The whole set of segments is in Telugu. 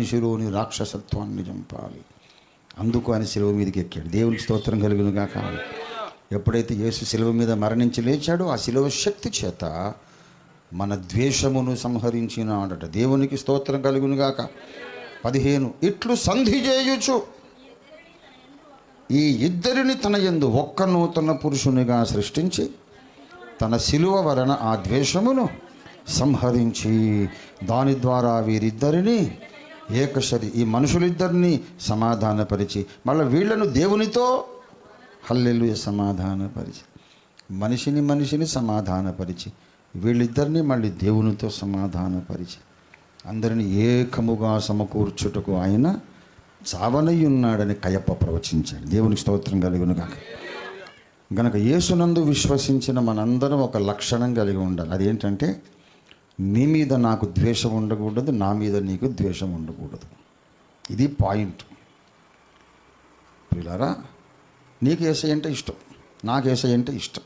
మనిషిలోని రాక్షసత్వాన్ని చంపాలి అందుకు ఆయన శిలువ మీదకి ఎక్కాడు. దేవుని స్తోత్రం కలుగునుగా కాదు ఎప్పుడైతే యేసు శిలువ మీద మరణించి లేచాడో ఆ శిలువ శక్తి చేత మన ద్వేషమును సంహరించినాడట. దేవునికి స్తోత్రం కలుగునుగాక పదిహేను ఇట్లు సంధి చేయుచు. ఈ ఇద్దరిని తన యందు ఒక్క నూతన పురుషునిగా సృష్టించి తన శిలువ వలన ఆ ద్వేషమును సంహరించి దాని ద్వారా వీరిద్దరిని ఏకశరి ఈ మనుషులిద్దరిని సమాధానపరిచి మళ్ళీ వీళ్ళను దేవునితో హల్లెలు సమాధానపరిచి. మనిషిని మనిషిని సమాధానపరిచి వీళ్ళిద్దరిని మళ్ళీ దేవునితో సమాధానపరిచి. అందరిని ఏకముగా సమకూర్చుటకు ఆయన చావనయ్యున్నాడని కయప్ప ప్రవచించాడు. దేవునికి స్తోత్రం కలుగునుగాక. గనక యేసునందు విశ్వసించిన మనందరం ఒక లక్షణం కలిగి ఉండాలి. అదేంటంటే నీ మీద నాకు ద్వేషం ఉండకూడదు నా మీద నీకు ద్వేషం ఉండకూడదు. ఇది పాయింట్. పిల్లరా నీకు ఏసై అంటే ఇష్టం నాకు ఏసై అంటే ఇష్టం.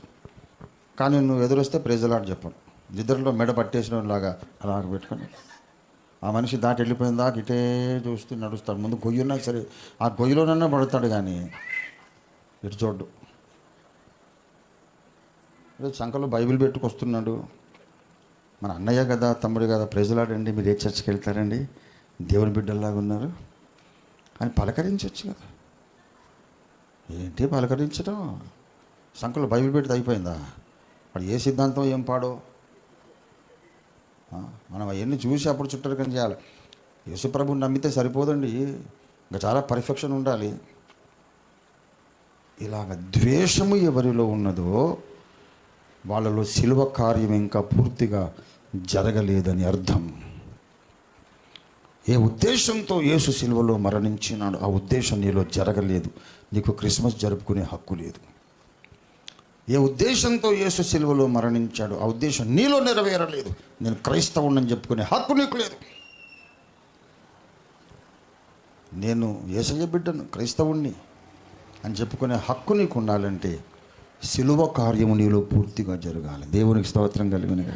కానీ నువ్వు ఎదురొస్తే ప్రెజలాట్ చెప్పను. ఇద్దరిలో మెడ పట్టేసిన లాగా అలాగ పెట్టుకొని. ఆ మనిషి దాటి వెళ్ళిపోయిన దాకా ఇటే చూస్తూ నడుస్తాడు. ముందు గొయ్యున్నా సరే ఆ గొయ్యిలోనన్నా పడతాడు కానీ ఇటు చూడ్డు. సంఖలో బైబిల్ పెట్టుకొస్తున్నాడు. మన అన్నయ్య కదా తమ్ముడు కదా ప్రజలాడండి మీరు ఏ చర్చికి వెళ్తారండి? దేవుని బిడ్డల్లాగా ఉన్నారు. అని పలకరించవచ్చు కదా. ఏంటి పలకరించడం? సంకలు బైబిల్ పెడితే అయిపోయిందా? వాడు ఏ సిద్ధాంతం ఏం పాడో? మనం అవన్నీ చూసి అప్పుడు చుట్టరికం చేయాలి. యేసుప్రభుని నమ్మితే సరిపోదండి. ఇంకా చాలా పర్ఫెక్షన్ ఉండాలి. ఇలాగ ద్వేషము ఎవరిలో ఉన్నదో వాళ్ళలో శిలువ కార్యం ఇంకా పూర్తిగా జరగలేదని అర్థం. ఏ ఉద్దేశంతో యేసు శిలువలో మరణించినాడు ఆ ఉద్దేశం నీలో జరగలేదు. నీకు క్రిస్మస్ జరుపుకునే హక్కు లేదు. ఏ ఉద్దేశంతో యేసు శిలువలో మరణించాడు ఆ ఉద్దేశం నీలో నెరవేరలేదు. నేను క్రైస్తవుణ్ణని చెప్పుకునే హక్కు నీకు లేదు. నేను ఏసయ్య బిడ్డను క్రైస్తవుణ్ణి అని చెప్పుకునే హక్కు నీకు ఉండాలంటే శిలువ కార్యము నీలో పూర్తిగా జరగాలి. దేవునికి స్తోత్రం కలిగిన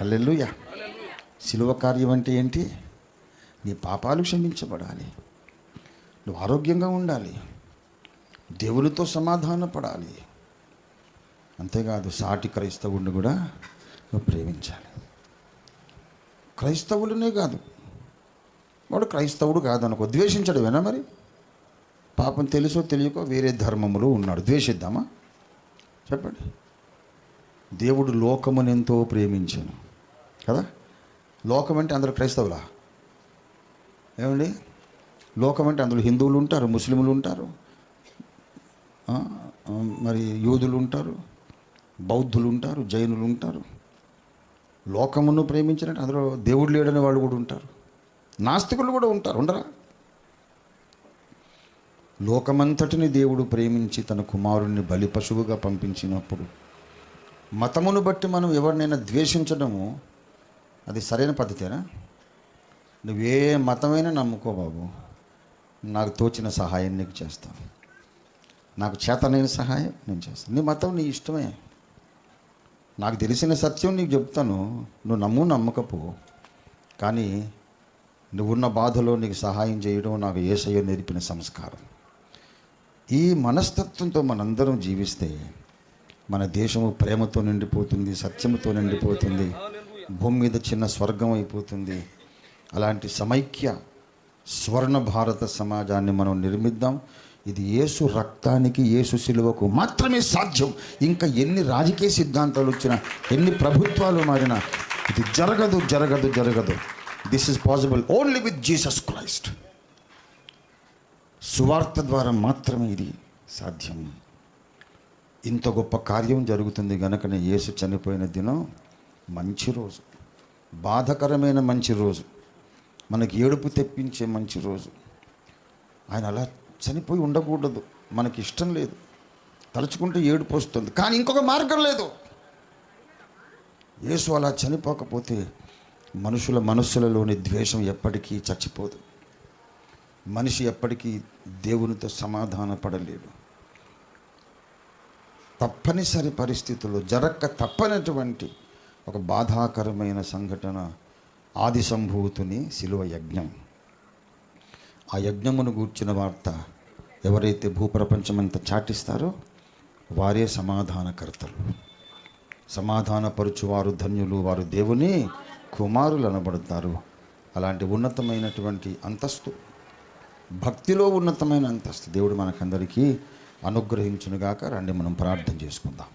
హల్లెలూయ. శిలువ కార్యం అంటే ఏంటి? నీ పాపాలు క్షమించబడాలి. నువ్వు ఆరోగ్యంగా ఉండాలి. దేవునితో సమాధానపడాలి అంతేకాదు సాటి క్రైస్తవుడిని కూడా నువ్వు ప్రేమించాలి. క్రైస్తవులనే కాదు. వాడు క్రైస్తవుడు కాదనుకో ద్వేషించడమేనా మరి? పాపం తెలుసో తెలియకో వేరే ధర్మములో ఉన్నాడు. ద్వేషిద్దామా? చెప్పండి. దేవుడు లోకమును ఎంతో ప్రేమించాను. కదా? లోకం అంటే అందరూ క్రైస్తవులా? ఏమండి? లోకం అంటే అందులో హిందువులు ఉంటారు ముస్లింలు ఉంటారు మరి యూదులు ఉంటారు బౌద్ధులు ఉంటారు జైనులు ఉంటారు. లోకమును ప్రేమించినట్టు అందులో దేవుడు లేడని వాళ్ళు కూడా ఉంటారు. నాస్తికులు కూడా ఉంటారు ఉండరా? లోకమంతటిని దేవుడు ప్రేమించి తన కుమారుణ్ణి బలి పశువుగా పంపించినప్పుడు మతమును బట్టి మనం ఎవరినైనా ద్వేషించడము అది సరైన పద్ధతేనా? నువ్వే మతమైనా నమ్ముకో బాబు. నాకు తోచిన సహాయం నీకు చేస్తాను నాకు చేతనైన సహాయం నేను చేస్తాను నీ మతం నీ ఇష్టమే. నాకు తెలిసిన సత్యం నీకు చెప్తాను. నువ్వు నమ్ము నమ్మకపో. కానీ నువ్వున్న బాధలో నీకు సహాయం చేయడం నాకు ఏసయ్య నేర్పిన సంస్కారం. ఈ మనస్తత్వంతో మనందరం జీవిస్తే మన దేశము ప్రేమతో నిండిపోతుంది సత్యముతో నిండిపోతుంది భూమి మీద చిన్న స్వర్గం అయిపోతుంది. అలాంటి సమైక్య స్వర్ణ భారత సమాజాన్ని మనం నిర్మిద్దాం. ఇది యేసు రక్తానికి యేసు శిలువకు మాత్రమే సాధ్యం. ఇంకా ఎన్ని రాజకీయ సిద్ధాంతాలు వచ్చినా ఎన్ని ప్రభుత్వాలు మారినా ఇది జరగదు జరగదు జరగదు. This is possible only with Jesus Christ సువార్త ద్వారా మాత్రమే ఇది సాధ్యం. ఇంత గొప్ప కార్యం జరుగుతుంది గనుకనే యేసు చనిపోయిన దినం మంచి రోజు. బాధకరమైన మంచి రోజు. మనకి ఏడుపు తెప్పించే మంచి రోజు. ఆయన అలా చనిపోయి ఉండకూడదు. మనకి ఇష్టం లేదు. తలుచుకుంటే ఏడుపు వస్తుంది. కానీ ఇంకొక మార్గం లేదు. యేసు అలా చనిపోకపోతే మనుషుల మనస్సులలోని ద్వేషం ఎప్పటికీ చచ్చిపోదు. మనిషి ఎప్పటికీ దేవునితో సమాధాన పడలేడు తప్పనిసరి పరిస్థితుల్లో జరక్క తప్పనటువంటి ఒక బాధాకరమైన సంఘటన ఆది సంభూతుని శిలువ యజ్ఞం. ఆ యజ్ఞమును గూర్చిన వార్త ఎవరైతే భూప్రపంచమంతా చాటిస్తారో వారే సమాధానకర్తలు. సమాధానపరుచువారు ధన్యులు వారు దేవుని కుమారులు అనబడతారు అలాంటి ఉన్నతమైనటువంటి అంతస్తు భక్తిలో ఉన్నతమైన అంతస్తు దేవుడు మనకందరికీ అనుగ్రహించునుగాక. రండి మనం ప్రార్థన చేసుకుందాం.